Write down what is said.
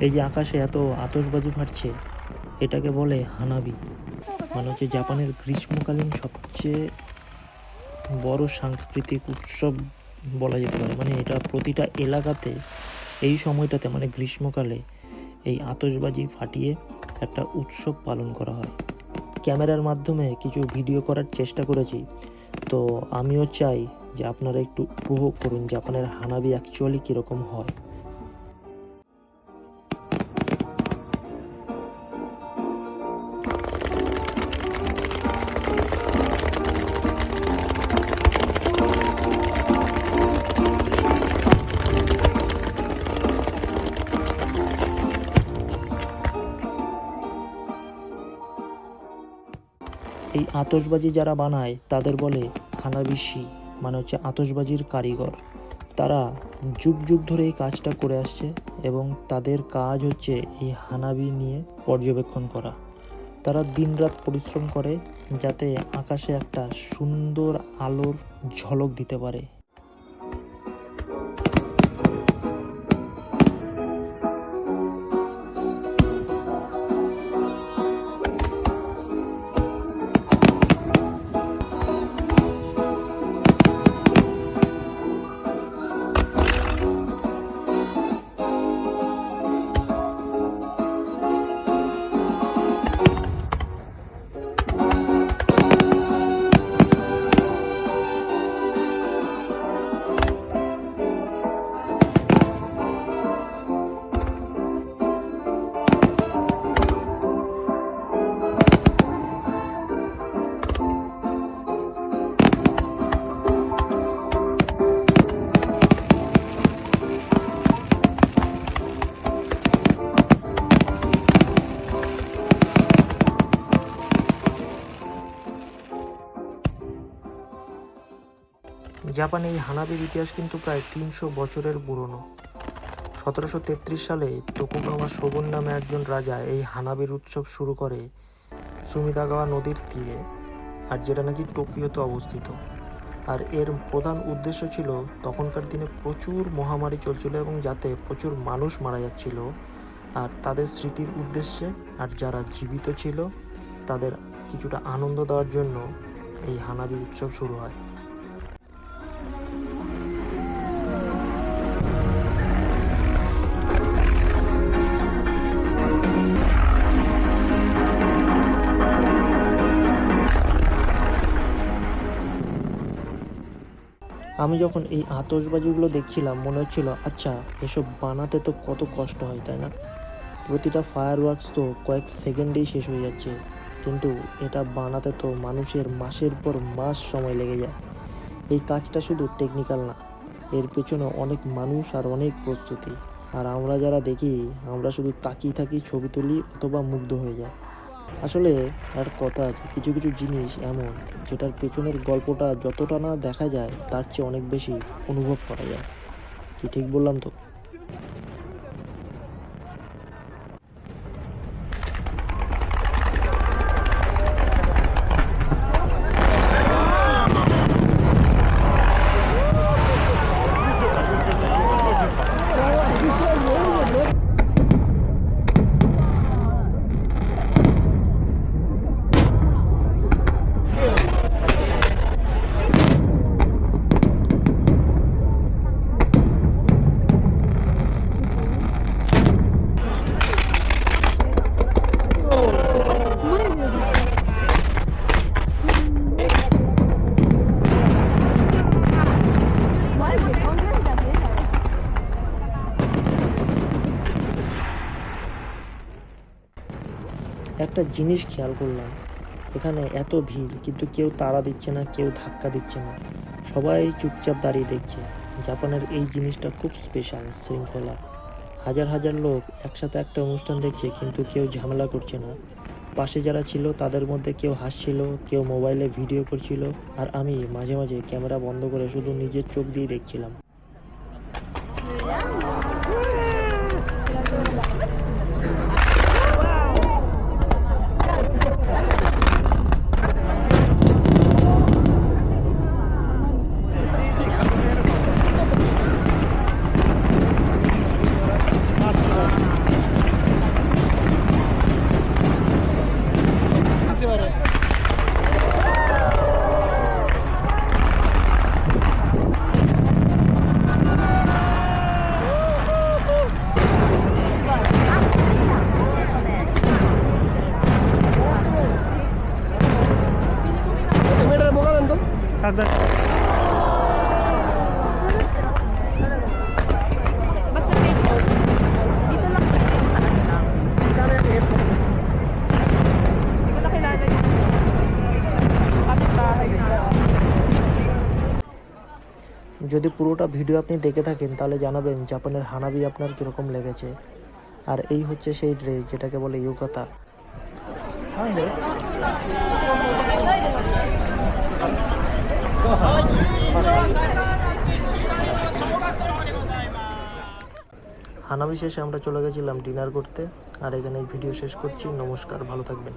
এই যে আকাশে এত আতশবাজি ফাটছে, এটাকে বলে হানাবি। মানে হচ্ছে জাপানের গ্রীষ্মকালীন সবচেয়ে বড় সাংস্কৃতিক উৎসব বলা যেতে পারে। মানে এটা প্রতিটা এলাকাতে, এই সময়টাতে মানে গ্রীষ্মকালে এই আতশবাজি ফাটিয়ে একটা উৎসব পালন করা হয়। ক্যামেরার মাধ্যমে কিছু ভিডিও করার চেষ্টা করেছি। তো আমিও চাই যে আপনারা একটু উপভোগ করুন জাপানের হানাবি অ্যাকচুয়ালি কীরকম হয়। এই আতশবাজি যারা বানায়, তাদের বলে হানাবিশি মানে হচ্ছে আতশবাজির কারিগর। তারা যুগ যুগ ধরে এই কাজটা করে আসছে এবং তাদের কাজ হচ্ছে এই হানাবি নিয়ে পর্যবেক্ষণ করা। তারা দিনরাত পরিশ্রম করে যাতে আকাশে একটা সুন্দর আলোর ঝলক দিতে পারে। জাপানে এই হানাবির ইতিহাস কিন্তু প্রায় তিনশো বছরের পুরনো। সতেরোশো তেত্রিশ সালে তোকুগাওয়া শোগুন নামে একজন রাজা এই হানাবির উৎসব শুরু করে সুমিদাগাওয়া নদীর তীরে, আর যেটা নাকি টোকিওতে অবস্থিত। আর এর প্রধান উদ্দেশ্য ছিল তখনকার দিনে প্রচুর মহামারী চলছিল এবং যাতে প্রচুর মানুষ মারা যাচ্ছিল। আর তাদের স্মৃতির উদ্দেশ্যে, আর যারা জীবিত ছিল, তাদের কিছুটা আনন্দ দেওয়ার জন্য এই হানাবি উৎসব শুরু হয়। আমি যখন এই আতশবাজিগুলো দেখছিলাম, মনে হচ্ছিল আচ্ছা এসব বানাতে তো কত কষ্ট হয়, তাই না? প্রতিটা ফায়ার ওয়ার্কস তো কয়েক সেকেন্ডেই শেষ হয়ে যাচ্ছে। কিন্তু এটা বানাতে তো মানুষের মাসের পর মাস সময় লেগে যায়। এই কাজটা শুধু টেকনিক্যাল না, এর পেছনে অনেক মানুষ আর অনেক প্রস্তুতি। আর আমরা যারা দেখি, আমরা শুধু তাকিয়ে থাকি ছবি তুলি অথবা মুগ্ধ হয়ে যায় আসলে তার কথা আছে, কিছু কিছু জিনিস এমন যেটার পেছনের গল্পটা যতটা না দেখা যায়, তার চেয়ে অনেক বেশি অনুভব করা যায়। কি ঠিক বললাম তো? একটা জিনিস খেয়াল করলাম। এখানে এত ভিড়, কিন্তু কেউ তাড়া দিচ্ছে না, কেউ ধাক্কা দিচ্ছে না। সবাই চুপচাপ দাঁড়িয়ে দেখছে। জাপানের এই জিনিসটা খুব স্পেশাল শৃঙ্খলা। হাজার হাজার লোক একসাথে একটা অনুষ্ঠান দেখছে, কিন্তু কেউ ঝামেলা করছে না। পাশে যারা ছিল, তাদের মধ্যে কেউ হাসছিল, কেউ মোবাইলে ভিডিও করছিল, আর আমি মাঝে মাঝে ক্যামেরা বন্ধ করে শুধু নিজের চোখ দিয়ে দেখছিলাম। যদি পুরোটা ভিডিও আপনি দেখে থাকেন তাহলে জানাবেন জাপানের হানাবি আপনার কীরকম লেগেছে। আর এই হচ্ছে সেই ড্রেস যেটাকে বলে ইউকাতা। হানাবি শেষে আমরা চলে গেছিলাম ডিনার করতে, আর এখানে ভিডিও শেষ করছি। নমস্কার, ভালো থাকবেন।